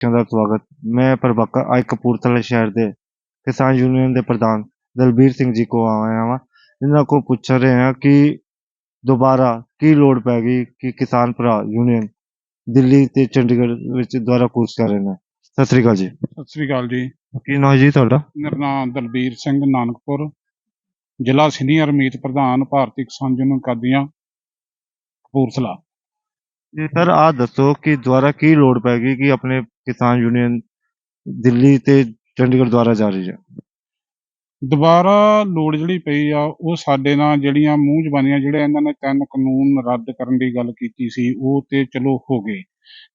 ਬੱਚਿਆਂ ਦਾ ਸਵਾਗਤ। ਮੈਂ ਪ੍ਰਭਾਕਰ ਅੱਜ ਕਪੂਰਥਲਾ ਸ਼ਹਿਰ ਦੇ ਕਿਸਾਨ ਯੂਨੀਅਨ ਦੇ ਪ੍ਰਧਾਨ ਦਲਬੀਰ ਸਿੰਘ ਜੀ ਕੋ ਆਇਆ ਹਾਂ ਇਹਨਾਂ ਕੋ ਪੁੱਛ ਰਹੇ ਹਾਂ ਕਿ ਦੁਬਾਰਾ ਕੀ ਲੋੜ ਪੈ ਗਈ ਕਿ ਕਿਸਾਨ ਭਰਾ ਯੂਨੀਅਨ ਦਿੱਲੀ ਤੇ ਚੰਡੀਗੜ੍ਹ ਵਿੱਚ ਦੁਆਰਾ ਕੂਚ ਕਰ ਰਹੇ ਨੇ। ਸਤਿ ਸ੍ਰੀ ਅਕਾਲ ਜੀ। ਸਤਿ ਸ੍ਰੀ ਅਕਾਲ ਜੀ। ਕੀ ਨਾਮ ਜੀ ਤੁਹਾਡਾ? ਮੇਰਾ ਨਾਮ ਦਲਬੀਰ ਸਿੰਘ ਨਾਨਕਪੁਰ ਜ਼ਿਲ੍ਹਾ ਸੀਨੀਅਰ ਮੀਤ ਪ੍ਰਧਾਨ ਭਾਰਤੀ ਕਿਸਾਨ ਯੂਨੀਅਨ ਕਾਦੀਆਂ ਕਪੂਰਥਲਾ। ਜੀ ਸਰ ਆਹ ਦੱਸੋ ਕਿ ਦੁਆਰਾ ਕੀ ਲੋੜ ਪੈ ਗਈ ਕਿ ਆਪਣੇ ਕਿਸਾਨ ਯੂਨੀਅਨ ਦਿੱਲੀ ਤੇ ਚੰਡੀਗੜ੍ਹ ਦੁਆਰਾ ਜਾ ਹੈ? ਦੁਬਾਰਾ ਲੋੜ ਜਿਹੜੀ ਪਈ ਆ, ਉਹ ਸਾਡੇ ਨਾਲ ਜਿਹੜੀਆਂ ਮੂੰਹ ਜ਼ਬਾਨੀਆਂ ਜਿਹੜੇ ਇਹਨਾਂ ਨੇ ਤਿੰਨ ਕਾਨੂੰਨ ਰੱਦ ਕਰਨ ਦੀ ਗੱਲ ਕੀਤੀ ਸੀ, ਉਹ ਤੇ ਚਲੋ ਹੋ ਗਏ।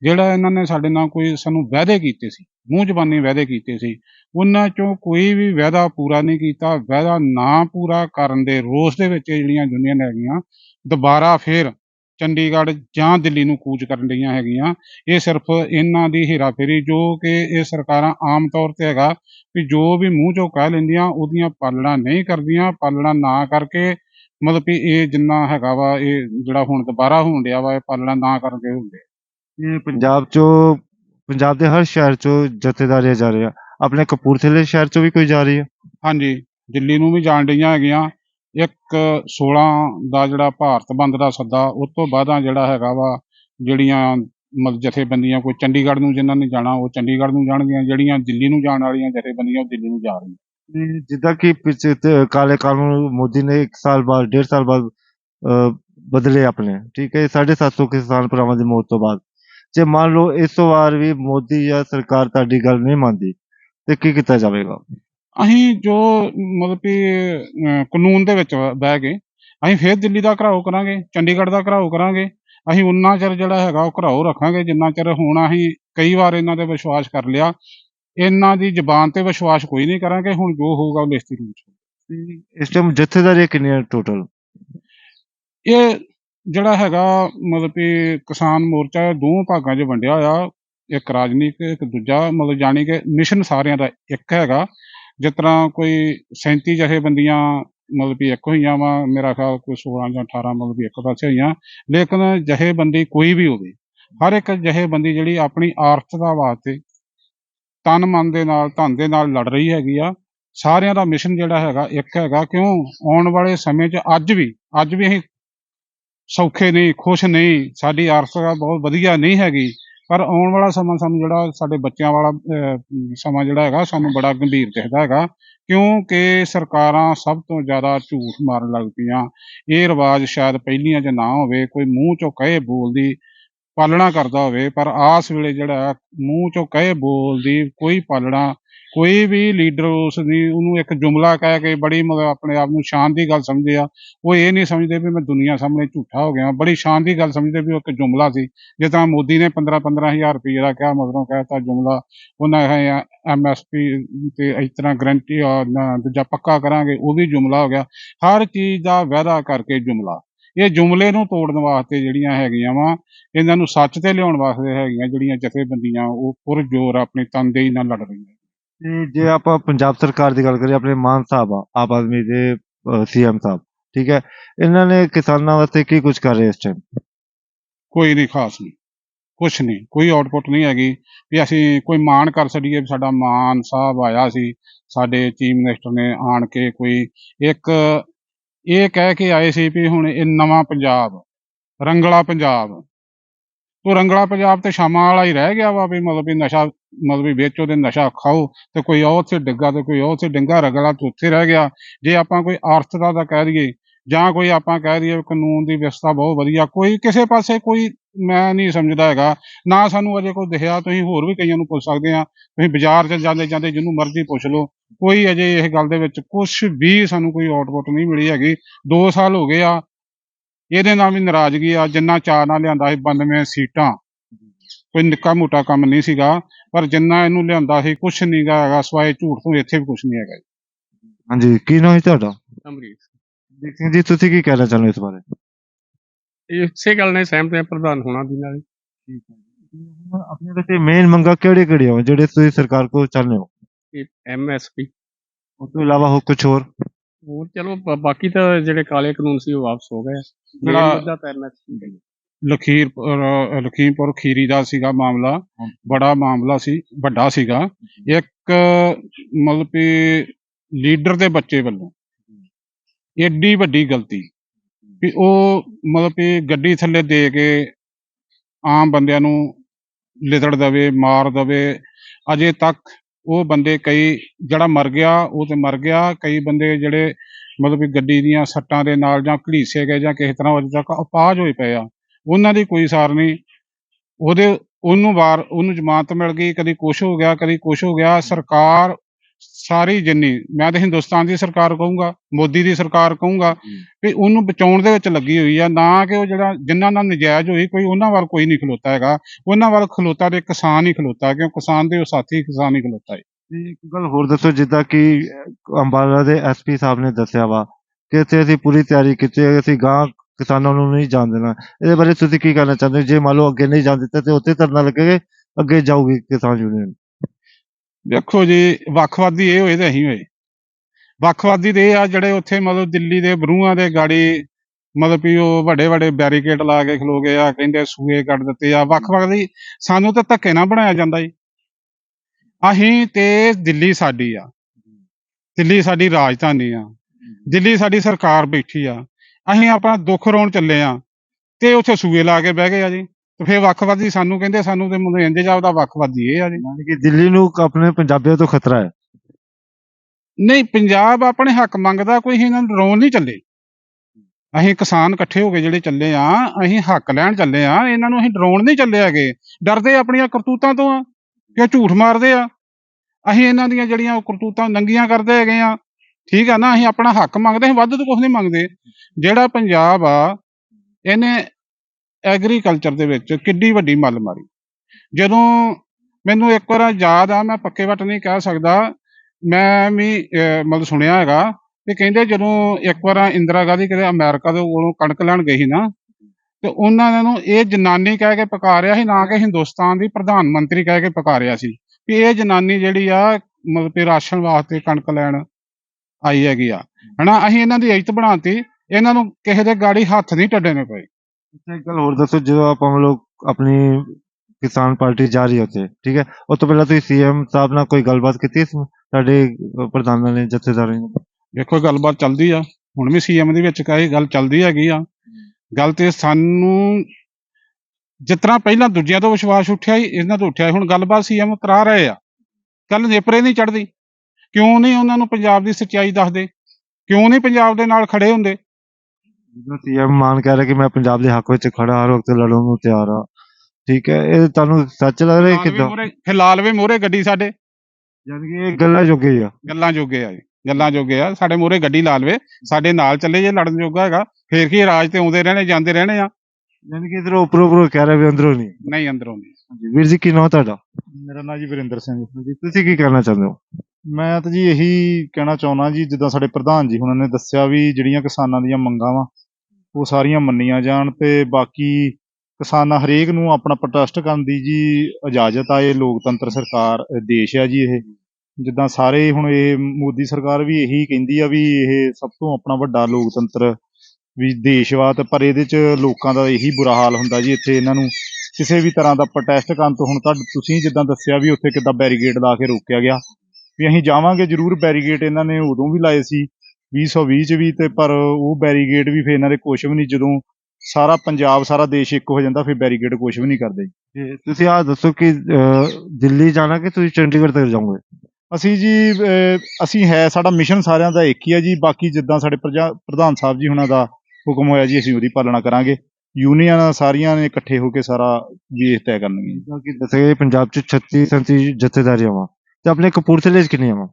ਜਿਹੜਾ ਇਹਨਾਂ ਨੇ ਸਾਡੇ ਨਾਲ ਕੋਈ ਸਾਨੂੰ ਵਾਅਦੇ ਕੀਤੇ ਸੀ ਮੂੰਹ ਜ਼ਬਾਨੀ ਵਾਅਦੇ ਕੀਤੇ ਸੀ, ਉਹਨਾਂ ਚੋਂ ਕੋਈ ਵੀ ਵਾਅਦਾ ਪੂਰਾ ਨਹੀਂ ਕੀਤਾ, ਵਾਅਦਾ ਨਾ ਪੂਰਾ ਕਰਨ ਦੇ ਰੋਸ ਦੇ ਵਿੱਚ ਇਹ ਜਿਹੜੀਆਂ ਯੂਨੀਅਨ ਹੈਗੀਆਂ, ਦੁਬਾਰਾ ਫੇਰ ਚੰਡੀਗੜ੍ਹ ਜਾਂ ਦਿੱਲੀ ਨੂੰ ਕੂਚ ਕਰਨ ਡਈਆਂ ਹੈਗੀਆਂ। ਇਹ ਸਿਰਫ ਇਹਨਾਂ ਦੀ ਹੇਰਾਫੇਰੀ ਜੋ ਕਿ ਇਹ ਸਰਕਾਰਾਂ ਆਮ ਤੌਰ ਤੇ ਹੈਗਾ ਵੀ ਜੋ ਵੀ ਮੂੰਹ ਚੋਂ ਕਹਿ ਲੈਂਦੀਆਂ ਉਹਦੀਆਂ ਪਾਲਣਾ ਨਹੀਂ ਕਰਦੀਆਂ। ਪਾਲਣਾ ਨਾ ਕਰਕੇ ਮਤਲਬ ਵੀ ਇਹ ਜਿੰਨਾ ਹੈਗਾ ਵਾ ਇਹ ਜਿਹੜਾ ਹੁਣ ਦੁਬਾਰਾ ਹੋਣ ਡਿਆ ਵਾ ਇਹ ਪਾਲਣਾ ਨਾ ਕਰਕੇ ਹੁੰਦੇ ਇਹ ਪੰਜਾਬ ਚੋਂ ਪੰਜਾਬ ਦੇ ਹਰ ਸ਼ਹਿਰ ਚੋਂ ਜਥੇਦਾਰੀਆਂ ਜਾ ਰਹੀਆਂ। ਆਪਣੇ ਕਪੂਰਥਲੇ ਸ਼ਹਿਰ ਚੋਂ ਵੀ ਕੋਈ ਜਾ ਰਹੀ ਹੈ? ਹਾਂਜੀ ਦਿੱਲੀ ਨੂੰ ਵੀ ਜਾਣ ਡਈਆਂ ਹੈਗੀਆਂ। ਇੱਕ 16 ਦਾ ਜਿਹੜਾ ਭਾਰਤ ਬੰਦ ਦਾ ਸੱਦਾ ਉਸ ਤੋਂ ਬਾਅਦਾਂ ਜਿਹੜਾ ਹੈਗਾ ਵਾ ਜਿਹੜੀਆਂ ਮਤਲਬ ਜਥੇਬੰਦੀਆਂ ਕੋਈ ਚੰਡੀਗੜ੍ਹ ਨੂੰ ਜਿਨ੍ਹਾਂ ਨੇ ਜਾਣਾ ਉਹ ਚੰਡੀਗੜ੍ਹ ਨੂੰ ਜਾਣਗੀਆਂ ਜਿਹੜੀਆਂ ਦਿੱਲੀ ਨੂੰ ਜਾਣ ਵਾਲੀਆਂ ਜਥੇਬੰਦੀਆਂ ਉਹ ਦਿੱਲੀ ਨੂੰ ਜਾ ਰਹੀਆਂ। ਜਿੱਦਾਂ ਕਿ ਪਿੱਛੇ ਤੇ ਕਾਲੇ ਕਾਨੂੰਨ ਮੋਦੀ ਨੇ 1 ਸਾਲ ਬਾਅਦ ਡੇਢ ਸਾਲ ਬਾਅਦ ਅਹ, ਬਦਲੇ ਆਪਣੇ ਠੀਕ ਹੈ 750 ਕਿਸਾਨ ਭਰਾਵਾਂ ਦੀ ਮੌਤ ਤੋਂ ਬਾਅਦ। ਜੇ ਮੰਨ ਲਓ ਇਸ ਵਾਰ ਵੀ ਮੋਦੀ ਜਾਂ ਸਰਕਾਰ ਤੁਹਾਡੀ ਗੱਲ ਨਹੀਂ ਮੰਨਦੀ ਤੇ ਕੀ ਕੀਤਾ ਜਾਵੇਗਾ? ਅਸੀਂ ਜੋ ਮਤਲਬ ਕਿ ਕਾਨੂੰਨ ਦੇ ਵਿੱਚ ਬਹਿ ਕੇ ਅਸੀਂ ਫਿਰ ਦਿੱਲੀ ਦਾ ਘਰਾਓ ਕਰਾਂਗੇ ਚੰਡੀਗੜ੍ਹ ਦਾ ਘਰਾਓ ਕਰਾਂਗੇ ਅਸੀਂ ਉਨਾ ਚਿਰ ਜਿਹੜਾ ਹੈਗਾ ਉਹ ਘਰਾਓ ਰੱਖਾਂਗੇ ਜਿੰਨਾ ਚਿਰ ਹੁਣ ਅਸੀਂ ਕਈ ਵਾਰ ਇਹਨਾਂ ਤੇ ਵਿਸ਼ਵਾਸ ਕਰ ਲਿਆ ਇਹਨਾਂ ਦੀ ਜ਼ਬਾਨ ਤੇ ਵਿਸ਼ਵਾਸ ਕੋਈ ਨਹੀਂ ਕਰਾਂਗੇ ਹੁਣ ਜੋ ਹੋਊਗਾ ਉਹ ਲਿਖਤੀ ਰੂਪ 'ਚ ਇਸ ਟਾਈਮ ਜਥੇਦਾਰੀਆਂ ਕਿੰਨੀਆਂ ਟੋਟਲ ਇਹ ਜਿਹੜਾ ਹੈਗਾ ਮਤਲਬ ਕਿ ਕਿਸਾਨ ਮੋਰਚਾ ਦੋ ਭਾਗਾਂ 'ਚ ਵੰਡਿਆ ਹੋਇਆ ਇੱਕ ਰਾਜਨੀਤਿਕ ਇੱਕ ਦੂਜਾ ਮਤਲਬ ਜਾਣੀ ਕਿ ਮਿਸ਼ਨ ਸਾਰਿਆਂ ਦਾ ਇੱਕ ਹੈਗਾ। ਜਿਸ ਤਰ੍ਹਾਂ ਕੋਈ 37 ਜਥੇਬੰਦੀਆਂ ਮਤਲਬ ਕਿ ਇੱਕ ਹੋਈਆਂ ਵਾ, ਮੇਰਾ ਖਿਆਲ ਕੋਈ 16 ਜਾਂ 18 ਮਤਲਬ ਕਿ ਇੱਕ ਪਾਸੇ ਹੋਈਆਂ। ਲੇਕਿਨ ਜਥੇਬੰਦੀ ਕੋਈ ਵੀ ਹੋਵੇ, ਹਰ ਇੱਕ ਜਥੇਬੰਦੀ ਜਿਹੜੀ ਆਪਣੀ ਆਰਥਿਕਤਾ ਵਾਸਤੇ ਤਨ ਮਨ ਦੇ ਨਾਲ, ਧਨ ਦੇ ਨਾਲ ਲੜ ਰਹੀ ਹੈਗੀ ਆ, ਸਾਰਿਆਂ ਦਾ ਮਿਸ਼ਨ ਜਿਹੜਾ ਹੈਗਾ, ਇੱਕ ਹੈਗਾ ਕਿਉਂ? ਆਉਣ ਵਾਲੇ ਸਮੇਂ 'ਚ ਅੱਜ ਵੀ ਅੱਜ ਵੀ ਅਸੀਂ ਸੌਖੇ ਨਹੀਂ, ਖੁਸ਼ ਨਹੀਂ, ਸਾਡੀ ਆਰਥਿਕਤਾ ਬਹੁਤ ਵਧੀਆ ਨਹੀਂ ਹੈਗੀ। ਪਰ ਆਉਣ ਵਾਲਾ ਸਮਾਂ ਸਾਨੂੰ ਜਿਹੜਾ ਸਾਡੇ ਬੱਚਿਆਂ ਵਾਲਾ ਸਮਾਂ ਜਿਹੜਾ ਹੈਗਾ, ਸਾਨੂੰ ਬੜਾ ਗੰਭੀਰ ਦਿਖਦਾ ਹੈਗਾ। ਕਿਉਂਕਿ ਸਰਕਾਰਾਂ ਸਭ ਤੋਂ ਜ਼ਿਆਦਾ ਝੂਠ ਮਾਰਨ ਲੱਗ ਪਈਆਂ। ਇਹ ਰਿਵਾਜ ਸ਼ਾਇਦ ਪਹਿਲੀਆਂ 'ਚ ਨਾ ਹੋਵੇ, ਕੋਈ ਮੂੰਹ ਚੋਂ ਕਹੇ ਬੋਲਦੀ ਪਾਲਣਾ ਕਰਦਾ ਹੋਵੇ, ਪਰ ਆਸ ਵੇਲੇ ਜਿਹੜਾ ਮੂੰਹ ਚੋਂ ਕਹੇ ਬੋਲਦੀ ਕੋਈ ਪਾਲਣਾ ਕੋਈ ਵੀ ਲੀਡਰ ਉਸ ਦੀ ਉਹਨੂੰ ਇੱਕ ਜੁਮਲਾ ਕਹਿ ਕੇ ਬੜੀ ਮਤਲਬ ਆਪਣੇ ਆਪ ਨੂੰ ਸ਼ਾਨ ਦੀ ਗੱਲ ਸਮਝਦੇ ਆ, ਉਹ ਇਹ ਨਹੀਂ ਸਮਝਦੇ ਵੀ ਮੈਂ ਦੁਨੀਆ ਸਾਹਮਣੇ ਝੂਠਾ ਹੋ ਗਿਆ, ਬੜੀ ਸ਼ਾਨ ਦੀ ਗੱਲ ਸਮਝਦੇ ਵੀ ਉਹ ਇੱਕ ਜੁਮਲਾ ਸੀ। ਜਿਸ ਤਰ੍ਹਾਂ ਮੋਦੀ ਨੇ 15 15000 ਰੁਪਏ ਦਾ ਕਿਹਾ ਮਗਰੋਂ ਕਹਿਤਾ ਜੁਮਲਾ, ਉਹਨਾਂ ਇਹ ਐਮਐਸਪੀ ਤੇ ਇਸ ਤਰ੍ਹਾਂ ਗਰੰਟੀ ਦੂਜਾ ਪੱਕਾ ਕਰਾਂਗੇ, ਉਹ ਵੀ ਜੁਮਲਾ ਹੋ ਗਿਆ। ਹਰ ਚੀਜ਼ ਦਾ ਵਾਅਦਾ ਕਰਕੇ ਜੁਮਲਾ। ਇਹ ਜੁਮਲੇ ਨੂੰ ਤੋੜਨ ਵਾਸਤੇ ਜਿਹੜੀਆਂ ਹੈਗੀਆਂ ਵਾ, ਇਹਨਾਂ ਨੂੰ ਸੱਚ ਤੇ ਲਿਆਉਣ ਵਾਸਤੇ ਹੈਗੀਆਂ ਜਿਹੜੀਆਂ ਜਥੇਬੰਦੀਆਂ ਉਹ ਪੁਰ ਜ਼ੋਰ ਆਪਣੀ ਤਨਦੇਹੀ ਨਾਲ ਲੜ ਰਹੀਆਂ। ਤੇ ਜੇ ਆਪਾਂ ਪੰਜਾਬ ਸਰਕਾਰ ਦੀ ਗੱਲ ਕਰੀਏ, ਆਪਣੇ ਮਾਨ ਸਾਹਿਬ ਆ, ਆਪ ਆਦਮੀ ਦੇ ਸੀਐਮ ਸਾਹਿਬ, ਠੀਕ ਹੈ, ਇਹਨਾਂ ਨੇ ਕਿਸਾਨਾਂ ਵਾਸਤੇ ਕੀ ਕੁਝ ਕਰ ਰਹੇ ਇਸ ਟਾਈਮ ਕੋਈ ਨਹੀਂ, ਖਾਸ ਨਹੀਂ, ਕੁਛ ਨਹੀਂ, ਕੋਈ ਆਊਟਪੁੱਟ ਨਹੀਂ ਹੈਗੀ ਵੀ ਅਸੀਂ ਕੋਈ ਮਾਣ ਕਰ ਸਕੀਏ ਵੀ ਸਾਡਾ ਮਾਨ ਸਾਹਿਬ ਆਇਆ ਸੀ, ਸਾਡੇ ਚੀਫ ਮਿਨਿਸਟਰ ਨੇ ਆਣ ਕੇ ਕੋਈ ਇੱਕ, ਇਹ ਕਹਿ ਕੇ ਆਏ ਸੀ ਵੀ ਹੁਣ ਇਹ ਨਵਾਂ ਪੰਜਾਬ, ਰੰਗਲਾ ਪੰਜਾਬ ਉਹ ਰੰਗਲਾ ਪੰਜਾਬ ਤੇ ਸ਼ਾਮਾਂ ਵਾਲਾ ਹੀ ਰਹਿ ਗਿਆ ਵਾ ਵੀ ਮਤਲਬ ਵੀ ਨਸ਼ਾ ਮਤਲਬ ਵੀ ਵੇਚੋ ਤੇ ਨਸ਼ਾ ਖਾਓ ਤੇ ਕੋਈ ਉਹ ਉੱਥੇ ਡਿੱਗਾ ਤੇ ਕੋਈ ਉਹ ਉੱਥੇ ਡਿੰਗਾ, ਰਗੜਾ ਤੇ ਉੱਥੇ ਰਹਿ ਗਿਆ। ਜੇ ਆਪਾਂ ਕੋਈ ਆਰਥਿਕਤਾ ਦਾ ਕਹਿ ਦਈਏ ਜਾਂ ਕੋਈ ਆਪਾਂ ਕਹਿ ਦਈਏ ਕਾਨੂੰਨ ਦੀ ਵਿਵਸਥਾ ਬਹੁਤ ਵਧੀਆ, ਕੋਈ ਕਿਸੇ ਪਾਸੇ ਕੋਈ ਮੈਂ ਨਹੀਂ ਸਮਝਦਾ ਹੈਗਾ। ਨਾ ਸਾਨੂੰ ਅਜੇ ਕੋਈ ਦਿਖਿਆ, ਤੁਸੀਂ ਹੋਰ ਵੀ ਕਈਆਂ ਨੂੰ ਪੁੱਛ ਸਕਦੇ ਆ। ਤੁਸੀਂ ਬਾਜ਼ਾਰ 'ਚ ਜਾਂਦੇ ਜਾਂਦੇ ਜਿਹਨੂੰ ਮਰਜ਼ੀ ਪੁੱਛ ਲਓ। ਕੋਈ ਅਜੇ ਇਹ ਗੱਲ ਦੇ ਵਿੱਚ ਕੁਝ ਵੀ ਸਾਨੂੰ ਕੋਈ ਆਊਟਪੁੱਟ ਨਹੀਂ ਮਿਲੀ ਹੈਗੀ। 2 ਸਾਲ ਹੋ ਗਏ ਆ। ਇਹਦੇ ਨਾਲ ਵੀ ਨਾਰਾਜ਼ਗੀ ਆ, ਜਿੰਨਾ ਚਾਰ ਨਾਲ ਲਿਆਂਦਾ ਸੀ 92 ਸੀਟਾਂ। ਕੋਈ ਨਿੱਕਾ ਮੋਟਾ ਕੰਮ ਨਹੀਂ ਸੀਗਾ ਪਰ ਜਿੰਨਾ ਇਹਨੂੰ ਲਿਆਂਦਾ ਸੀ ਕੁਝ ਨਹੀਂਗਾ ਹੈਗਾ ਸਵਾਏ ਝੂਠ ਤੋਂ ਇੱਥੇ ਵੀ ਕੁਝ ਨਹੀਂ ਹੈਗਾ ਹਾਂਜੀ ਕੀ ਨਾਮ ਹੈ ਤੁਹਾਡਾ? ਅਮਰੀਕ ਦੀਪ ਸਿੰਘ ਜੀ ਤੁਸੀਂ ਕੀ ਕਹਿਣਾ ਚਾਹੁੰਦੇ ਹੋ ਇਸ ਬਾਰੇ? ਇਸੇ ਗੱਲ ਨੇ ਸਹਿਮਤ ਹੈ ਪ੍ਰਧਾਨ ਹੋਣਾ ਦੀ ਨਾਲ ਆਪਣੇ ਵਿੱਚ ਮੇਨ ਮੰਗਾ ਕਿਹੜੇ ਕਿਹੜੇ ਹੋ ਜਿਹੜੇ ਤੁਸੀਂ ਸਰਕਾਰ ਕੋਲ ਚਾਹੁੰਦੇ ਹੋ? ਐਮਐਸਪੀ ਉਸ ਤੋਂ ਇਲਾਵਾ ਹੋਰ ਕੁਝ ਹੋਰ? ਹੋਰ ਚਲੋ ਬ- ਬਾਕੀ ਤਾਂ ਜਿਹੜੇ ਕਾਲੇ ਕਾਨੂੰਨ ਸੀ ਉਹ ਵਾਪਸ ਹੋ ਗਏ। ਜਿਹੜਾ- ਮੁੱਦਾ ਤਾਂ ਐਮਐਸਪੀ ਲਖੀਰਪੁਰ ਲਖੀਮਪੁਰ ਖੀਰੀ ਦਾ ਸੀਗਾ ਮਾਮਲਾ। ਬੜਾ ਮਾਮਲਾ ਸੀ ਵੱਡਾ ਸੀਗਾ। ਇੱਕ ਮਤਲਬ ਕਿ ਲੀਡਰ ਦੇ ਬੱਚੇ ਵੱਲੋਂ। ਏਡੀ ਵੱਡੀ ਗਲਤੀ। ਵੀ ਉਹ ਮਤਲਬ ਕਿ ਗੱਡੀ ਥੱਲੇ ਦੇ ਕੇ ਆਮ ਬੰਦਿਆਂ ਨੂੰ ਲਿਦੜ ਦਵੇ ਮਾਰ ਦਵੇ। ਅਜੇ ਤੱਕ ਉਹ ਬੰਦੇ ਕਈ ਜਿਹੜਾ ਮਰ ਗਿਆ ਉਹ ਤੇ ਮਰ ਗਿਆ। ਕਈ ਬੰਦੇ ਜਿਹੜੇ ਮਤਲਬ ਕਿ ਗੱਡੀ ਦੀਆਂ ਸੱਟਾਂ ਦੇ ਨਾਲ ਜਾਂ ਘੜੀਸੇ ਗਏ ਜਾਂ ਕਿਸੇ ਤਰ੍ਹਾਂ ਅਜੇ ਤੱਕ ਅਪਾਹਜ ਹੋਏ ਪਏ ਆ। ਉਹਨਾਂ ਦੀ ਕੋਈ ਸਾਰ ਨਹੀਂ। ਉਹਦੇ ਉਹਨੂੰ ਵਾਰ ਉਹਨੂੰ ਜ਼ਮਾਨਤ ਮਿਲ ਗਈ ਕਦੀ ਕੁਛ ਹੋ ਗਿਆ ਕਦੀ ਕੁਛ ਹੋ ਗਿਆ ਸਰਕਾਰ ਸਾਰੀ ਜਿੰਨੀ ਮੈਂ ਤਾਂ ਹਿੰਦੁਸਤਾਨ ਦੀ ਸਰਕਾਰ ਕਹੂੰਗਾ ਮੋਦੀ ਦੀ ਸਰਕਾਰ ਕਹੂੰਗਾ ਵੀ ਉਹਨੂੰ ਬਚਾਉਣ ਦੇ ਵਿੱਚ ਲੱਗੀ ਹੋਈ ਆ ਨਾ ਕਿ ਉਹ ਜਿਹੜਾ ਜਿਨ੍ਹਾਂ ਨਾਲ ਨਜਾਇਜ਼ ਹੋਈ ਕੋਈ ਉਹਨਾਂ ਵੱਲ ਕੋਈ ਨਹੀਂ ਖਲੋਤਾ ਹੈਗਾ। ਉਹਨਾਂ ਵੱਲ ਖਲੋਤਾ ਤੇ ਕਿਸਾਨ ਹੀ ਖਲੋਤਾ ਕਿਉਂ ਕਿਸਾਨ ਦੇ ਉਹ ਸਾਥੀ ਕਿਸਾਨ ਹੀ ਖਲੋਤਾ ਹੈ। ਇੱਕ ਗੱਲ ਹੋਰ ਦੱਸੋ ਜਿੱਦਾਂ ਕਿ ਅੰਬਾਲਾ ਦੇ ਐਸਪੀ ਸਾਹਿਬ ਨੇ ਦੱਸਿਆ ਵਾ ਕਿ ਇੱਥੇ ਅਸੀਂ ਪੂਰੀ ਤਿਆਰੀ ਕੀਤੀ ਹੈ ਅਸੀਂ ਗਾਂ ਕਿਸਾਨਾਂ ਨੂੰ ਨਹੀਂ ਜਾਣ ਦੇਣਾ। ਇਹਦੇ ਬਾਰੇ ਤੁਸੀਂ ਕੀ ਕਹਿਣਾ ਚਾਹੁੰਦੇ ਹੋ? ਜੇ ਮੰਨ ਲਓ ਅੱਗੇ ਨਹੀਂ ਜਾਣ ਦਿੱਤਾ ਤੇ ਉੱਥੇ ਧਰਨਾ ਲੱਗੇਗਾ, ਅੱਗੇ ਜਾਊਗੀ ਕਿਸਾਨ ਯੂਨੀਅਨ। ਵੇਖੋ ਜੀ, ਵੱਖਵਾਦੀ ਇਹ ਹੋਏ ਤੇ ਅਸੀਂ ਹੋਏ। ਵੱਖਵਾਦੀ ਤੇ ਆ ਜਿਹੜੇ ਉੱਥੇ ਮਤਲਬ ਦਿੱਲੀ ਦੇ ਬਰੂਹਾਂ ਦੇ ਗਾੜੀ ਮਤਲਬ ਵੀ ਉਹ ਵੱਡੇ ਵੱਡੇ ਬੈਰੀਕੇਡ ਲਾ ਕੇ ਖਲੋ ਗਏ ਆ, ਕਹਿੰਦੇ ਸੂਏ ਕੱਢ ਦਿੱਤੇ ਆ। ਵੱਖਵਾਦੀ ਸਾਨੂੰ ਤਾਂ ਧੱਕੇ ਨਾਲ ਬਣਾਇਆ ਜਾਂਦਾ ਜੀ। ਅਸੀਂ ਤੇ ਦਿੱਲੀ ਸਾਡੀ ਆ। ਦਿੱਲੀ ਸਾਡੀ ਰਾਜਧਾਨੀ ਆ। ਦਿੱਲੀ ਸਾਡੀ ਸਰਕਾਰ ਬੈਠੀ ਆ। ਅਸੀਂ ਆਪਣਾ ਦੁੱਖ ਰੋਣ ਚੱਲੇ ਆ। ਤੇ ਉੱਥੇ ਸੂਏ ਲਾ ਕੇ ਬਹਿ ਗਏ ਆ ਜੀ। ਤੇ ਫਿਰ ਵੱਖਵਾਦੀ ਸਾਨੂੰ ਕਹਿੰਦੇ ਸਾਨੂੰ ਤੇ ਮੁੰਡੇ ਜਾਪਦਾ ਵੱਖਵਾਦੀ ਇਹ ਆ ਜੀ। ਯਾਨੀ ਕਿ ਦਿੱਲੀ ਨੂੰ ਆਪਣੇ ਪੰਜਾਬੀਆਂ ਤੋਂ ਖਤਰਾ ਹੈ। ਨਹੀਂ ਪੰਜਾਬ ਆਪਣੇ ਹੱਕ ਮੰਗਦਾ ਕੋਈ ਇਹਨਾਂ ਨੂੰ ਡਰਾਉਣ ਨਹੀਂ ਚੱਲੇ। ਅਸੀਂ ਕਿਸਾਨ ਇਕੱਠੇ ਹੋ ਕੇ ਜਿਹੜੇ ਚੱਲੇ ਆ ਅਸੀਂ ਹੱਕ ਲੈਣ ਚੱਲੇ ਆ ਇਹਨਾਂ ਨੂੰ ਅਸੀਂ ਡਰਾਉਣ ਨਹੀਂ ਚੱਲੇ ਹੈਗੇ। ਡਰਦੇ ਆਪਣੀਆਂ ਕਰਤੂਤਾਂ ਤੋਂ ਆ ਕਿ ਝੂਠ ਮਾਰਦੇ ਆ। ਅਸੀਂ ਇਹਨਾਂ ਦੀਆਂ ਜਿਹੜੀਆਂ ਉਹ ਕਰਤੂਤਾਂ ਨੰਗੀਆਂ ਕਰਦੇ ਹੈਗੇ ਆ। ਠੀਕ ਆ ਨਾ, ਅਸੀਂ ਆਪਣਾ ਹੱਕ ਮੰਗਦੇ, ਅਸੀਂ ਵੱਧ ਤੋਂ ਕੁਝ ਨਹੀਂ ਮੰਗਦੇ। ਜਿਹੜਾ ਪੰਜਾਬ ਆ, ਇਹਨੇ ਐਗਰੀਕਲਚਰ ਦੇ ਵਿੱਚ ਕਿੱਡੀ ਵੱਡੀ ਮੱਲ ਮਾਰੀ। ਜਦੋਂ ਮੈਨੂੰ ਇੱਕ ਵਾਰ ਯਾਦ ਆ, ਮੈਂ ਪੱਕੇ ਵੱਟ ਨਹੀਂ ਕਹਿ ਸਕਦਾ, ਮੈਂ ਵੀ ਮਤਲਬ ਸੁਣਿਆ ਹੈਗਾ ਕਿ ਕਹਿੰਦੇ ਜਦੋਂ ਇੱਕ ਵਾਰ ਇੰਦਰਾ ਗਾਂਧੀ ਕਿਤੇ ਅਮਰੀਕਾ ਦੇ ਕੋਲੋਂ ਕਣਕ ਲੈਣ ਗਈ ਸੀ ਨਾ, ਤੇ ਉਹਨਾਂ ਨੂੰ ਇਹ ਜਨਾਨੀ ਕਹਿ ਕੇ ਪਕਾ ਪੁਕਾਰਿਆ ਸੀ, ਨਾ ਕਿ ਹਿੰਦੁਸਤਾਨ ਦੀ ਪ੍ਰਧਾਨ ਮੰਤਰੀ ਕਹਿ ਕੇ ਪਕਾ ਪੁਕਾਰਿਆ ਸੀ ਕਿ ਇਹ ਜਨਾਨੀ ਜਿਹੜੀ ਆ, ਮਤਲਬ ਕਿ ਰਾਸ਼ਨ ਵਾਸਤੇ ਕਣਕ ਲੈਣ ਆਈ ਹੈਗੀ ਆ। ਹਨਾ ਅਸੀਂ ਇਹਨਾਂ ਦੀ ਇੱਜ਼ਤ ਬਣਾਤੀ ਇਹਨਾਂ ਨੂੰ ਕਿਸੇ ਦੇ ਗਾੜੀ ਹੱਥ ਨਹੀਂ ਟੱਡੇ ਪਏ। ਅੱਛਾ ਇੱਕ ਗੱਲ ਹੋਰ ਦੱਸੋ ਜਦੋਂ ਆਪਾਂ ਹਮ ਲੋਗ ਆਪਣੀ ਕਿਸਾਨ ਪਾਰਟੀ ਜਾ ਰਹੀ ਹੁੰਦੀ ਠੀਕ ਹੈ? ਉਸ ਤੋਂ ਪਹਿਲਾਂ ਤੁਸੀਂ ਸੀਐਮ ਸਾਹਿਬ ਨਾਲ ਕੋਈ ਗੱਲਬਾਤ ਕੀਤੀ ਇਸ ਸਾਡੇ ਪ੍ਰਧਾਨ ਨੇ ਜਥੇਦਾਰਾਂ ਨੇ? ਦੇਖੋ ਗੱਲਬਾਤ ਚੱਲਦੀ ਆ। ਹੁਣ ਵੀ ਸੀਐਮ ਦੇ ਵਿੱਚ ਕਾਹੀ ਗੱਲ ਚੱਲਦੀ ਹੈਗੀ ਆ। ਗੱਲ ਤੇ ਸਾਨੂੰ ਜਿਤਨਾ ਪਹਿਲਾਂ ਦੂਜਿਆਂ ਤੋਂ ਵਿਸ਼ਵਾਸ ਉੱਠਿਆ ਸੀ ਇਹਨਾਂ ਤੋਂ ਉੱਠਿਆ ਹੁਣ ਗੱਲਬਾਤ ਸੀਐਮ ਉਤਰਾ ਰਹੇ ਆ। ਕੱਲ ਨੇਪਰੇ ਨਹੀਂ ਚੜਦੀ ਕਿਉਂ ਨਹੀਂ ਉਹਨਾਂ ਨੂੰ ਪੰਜਾਬ ਦੀ ਸੱਚਾਈ ਦੱਸਦੇ? ਕਿਉਂ ਨਹੀਂ ਪੰਜਾਬ ਦੇ ਨਾਲ ਖੜੇ ਹੁੰਦੇ? ਜਦੋਂ ਸੀਐਮ ਮਾਨ ਕਹਿ ਰਿਹਾ ਕਿ ਮੈਂ ਪੰਜਾਬ ਦੇ ਹੱਕ ਵਿੱਚ ਖੜਾ ਹਰ ਵਕਤ ਲੜਨ ਨੂੰ ਤਿਆਰ ਹਾਂ। ਠੀਕ ਹੈ ਇਹ ਤੁਹਾਨੂੰ ਸੱਚ ਲੱਗ ਰਿਹਾ ਕਿ ਕਿਦਾਂ? ਫਿਲਹਾਲ ਵੀ ਮੋਰੇ ਗੱਡੀ ਸਾਡੇ। ਯਾਨੀ ਕਿ ਇਹ ਗੱਲਾਂ ਜੋਗੇ ਆ। ਗੱਲਾਂ ਜੋਗੇ ਆ ਗੱਲਾਂ ਜੋਗੇ ਆ। ਸਾਡੇ ਮੋਰੇ ਗੱਡੀ ਲਾ ਲਵੇ ਸਾਡੇ ਨਾਲ ਚੱਲੇ ਜੇ ਲੜਨ ਜੋਗਾ ਹੈਗਾ। ਫੇਰ ਕੀ ਰਾਜ ਤੇ ਆਉਂਦੇ ਰਹਿਣੇ ਜਾਂਦੇ ਰਹਿਣੇ ਆ। ਯਾਨੀ ਕਿ ਇਧਰੋਂ ਉੱਪਰੋਂ ਉੱਪਰੋਂ ਕਹਿ ਰਿਹਾ ਵੀ ਅੰਦਰੋਂ ਨਹੀਂ। ਨਹੀਂ ਅੰਦਰੋਂ ਨਹੀਂ। ਹਾਂਜੀ ਵੀਰ ਜੀ ਕੀ ਨਾਮ ਤੁਹਾਡਾ? ਮੇਰਾ ਨਾਂ ਜੀ ਵਰਿੰਦਰ ਸਿੰਘ ਜੀ ਤੁਸੀਂ ਕੀ ਕਹਿਣਾ ਚਾਹੁੰਦੇ ਹੋ? ਮੈਂ ਤਾਂ ਜੀ ਇਹੀ ਕਹਿਣਾ ਚਾਹੁੰਦਾ ਜੀ, ਜਿੱਦਾਂ ਸਾਡੇ ਪ੍ਰਧਾਨ ਜੀ ਹੁਣਾਂ ਨੇ ਦੱਸਿਆ ਵੀ ਜਿਹੜੀਆਂ ਕਿਸਾਨਾਂ ਦੀਆਂ ਮੰਗਾਂ ਵਾ, ਉਹ ਸਾਰੀਆਂ ਮੰਨੀਆਂ ਜਾਣ ਤੇ ਬਾਕੀ ਕਿਸਾਨਾਂ ਹਰੇਕ ਨੂੰ ਆਪਣਾ ਪ੍ਰੋਟੈਸਟ ਕਰਨ ਦੀ ਜੀ ਇਜਾਜ਼ਤ ਆ, ਇਹ ਲੋਕਤੰਤਰ ਸਰਕਾਰ ਦੇਸ਼ ਆ ਜੀ ਇਹ। ਜਿੱਦਾਂ ਸਾਰੇ ਹੁਣ ਇਹ ਮੋਦੀ ਸਰਕਾਰ ਵੀ ਇਹੀ ਕਹਿੰਦੀ ਆ ਵੀ ਇਹ ਸਭ ਤੋਂ ਆਪਣਾ ਵੱਡਾ ਲੋਕਤੰਤਰ ਵੀ ਦੇਸ਼ ਵਾ ਤੇ ਪਰ ਇਹਦੇ ਚ ਲੋਕਾਂ ਦਾ ਇਹੀ ਬੁਰਾ ਹਾਲ ਹੁੰਦਾ ਜੀ ਇੱਥੇ ਇਹਨਾਂ ਨੂੰ। ਕਿਸੇ ਵੀ ਤਰ੍ਹਾਂ ਦਾ ਪ੍ਰੋਟੈਸਟ ਕਰਨ ਤੋਂ ਹੁਣ ਤੁਹਾਡੇ ਤੁਸੀਂ ਜਿੱਦਾਂ ਦੱਸਿਆ ਵੀ ਉੱਥੇ ਕਿੱਦਾਂ ਬੈਰੀਗੇਡ ਲਾ ਕੇ ਰੋਕਿਆ ਗਿਆ। ਵੀ ਅਸੀਂ ਜਾਵਾਂਗੇ ਜ਼ਰੂਰ ਬੈਰੀਗੇਡ ਇਹਨਾਂ ਨੇ ਉਦੋਂ ਵੀ ਲਾਏ ਸੀ 2020 ਚ ਵੀ ਤੇ ਪਰ ਉਹ ਬੈਰੀਗੇਡ ਵੀ ਫਿਰ ਇਹਨਾਂ ਦੇ ਕੁਛ ਵੀ ਨਹੀਂ ਜਦੋਂ ਸਾਰਾ ਪੰਜਾਬ ਸਾਰਾ ਦੇਸ਼ ਇੱਕ ਹੋ ਜਾਂਦਾ ਫਿਰ ਬੈਰੀਗੇਡ ਕੁਛ ਵੀ ਨਹੀਂ ਕਰਦੇ। ਤੁਸੀਂ ਆਹ ਦੱਸੋ ਕਿ ਦਿੱਲੀ ਜਾਣਾ ਕਿ ਤੁਸੀਂ ਚੰਡੀਗੜ੍ਹ ਤੱਕ ਜਾਓਗੇ? ਅਸੀਂ ਜੀ ਅਸੀਂ ਹੈ ਸਾਡਾ ਮਿਸ਼ਨ ਸਾਰਿਆਂ ਦਾ ਇੱਕ ਹੀ ਹੈ ਜੀ ਬਾਕੀ ਜਿੱਦਾਂ ਸਾਡੇ ਪ੍ਰਧਾਨ ਸਾਹਿਬ ਜੀ ਹੁਣਾਂ ਦਾ ਹੁਕਮ ਹੋਇਆ ਜੀ ਅਸੀਂ ਉਹਦੀ ਪਾਲਣਾ ਕਰਾਂਗੇ। ਯੂਨੀਅਨ ਸਾਰੀਆਂ ਨੇ ਇਕੱਠੇ ਹੋ ਕੇ ਸਾਰਾ ਵੀ ਇਹ ਤੈਅ ਕਰਨਗੀਆਂ ਜਿੱਦਾਂ ਕਿ ਦੱਸਿਆ ਪੰਜਾਬ ਚ 36 37 ਜਥੇਦਾਰੀਆਂ ਵਾ। ਤੇ ਆਪਣੇ ਕਪੂਰਥਲੇ ਚ ਕਿੰਨੀਆਂ ਵਾ?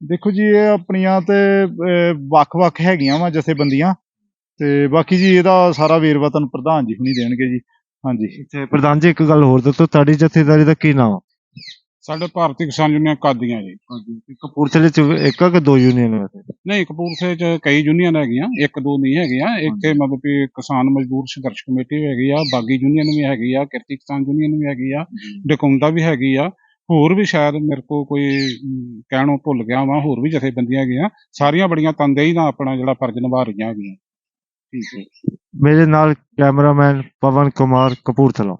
ਦੇਖੋ ਜੀ ਇਹ ਆਪਣੀਆਂ ਤੇ ਅਹ, ਵੱਖ-ਵੱਖ ਹੈਗੀਆਂ ਵਾ ਜਥੇਬੰਦੀਆਂ। ਤੇ ਬਾਕੀ ਜੀ ਇਹਦਾ ਸਾਰਾ ਵੇਰਵਾ ਤੁਹਾਨੂੰ ਪ੍ਰਧਾਨ ਜੀ ਹੁਣੀ ਦੇਣਗੇ ਜੀ। ਹਾਂਜੀ। ਤੇ ਪ੍ਰਧਾਨ ਜੀ ਇੱਕ ਗੱਲ ਹੋਰ ਦੱਸੋ ਤੁਹਾਡੀ ਜਥੇਦਾਰੀ ਦਾ ਕੀ ਨਾਮ ਸਾਡੇ ਭਾਰਤੀ ਕਿਸਾਨ ਯੂਨੀਅਨ ਕਾਦੀਆਂ ਜੀ। ਕਪੂਰਥਲੇ ਚ ਇੱਕ ਆ ਕਿ ਦੋ ਯੂਨੀਅਨ ਹੈ ਨਹੀਂ ਕਪੂਰਥਲੇ ਚ ਕਈ ਯੂਨੀਅਨ ਹੈਗੀਆਂ ਇੱਕ ਦੋ ਨਹੀਂ ਹੈਗੀਆਂ। ਇੱਥੇ ਮਤਲਬ ਕਿ ਕਿਸਾਨ ਮਜ਼ਦੂਰ ਸੰਘਰਸ਼ ਕਮੇਟੀ ਵੀ ਹੈਗੀ ਆ ਬਾਗੀ ਯੂਨੀਅਨ ਵੀ ਹੈਗੀ ਆ ਕਿਰਤੀ ਕਿਸਾਨ ਯੂਨੀਅਨ ਵੀ ਹੈਗੀ ਆ ਡਕੌਂਦਾ ਵੀ ਹੈਗੀ ਆ। ਹੋਰ ਵੀ ਸ਼ਾਇਦ ਮੇਰੇ ਕੋ ਕੋਈ ਅਮ, ਕਹਿਣੋਂ ਭੁੱਲ ਗਿਆ ਵਾਂ ਹੋਰ ਵੀ ਜਥੇਬੰਦੀਆਂ ਹੈਗੀਆਂ ਸਾਰੀਆਂ ਬੜੀਆਂ ਤਨਦੇਹੀ ਨਾਲ ਆਪਣਾ ਜਿਹੜਾ ਫਰਜ਼ ਨਿਭਾ ਰਹੀਆਂ ਹੈਗੀਆਂ। ਠੀਕ ਹੈ। ਮੇਰੇ ਨਾਲ ਕੈਮਰਾਮੈਨ ਪਵਨ ਕੁਮਾਰ ਕਪੂਰਥਲਾ।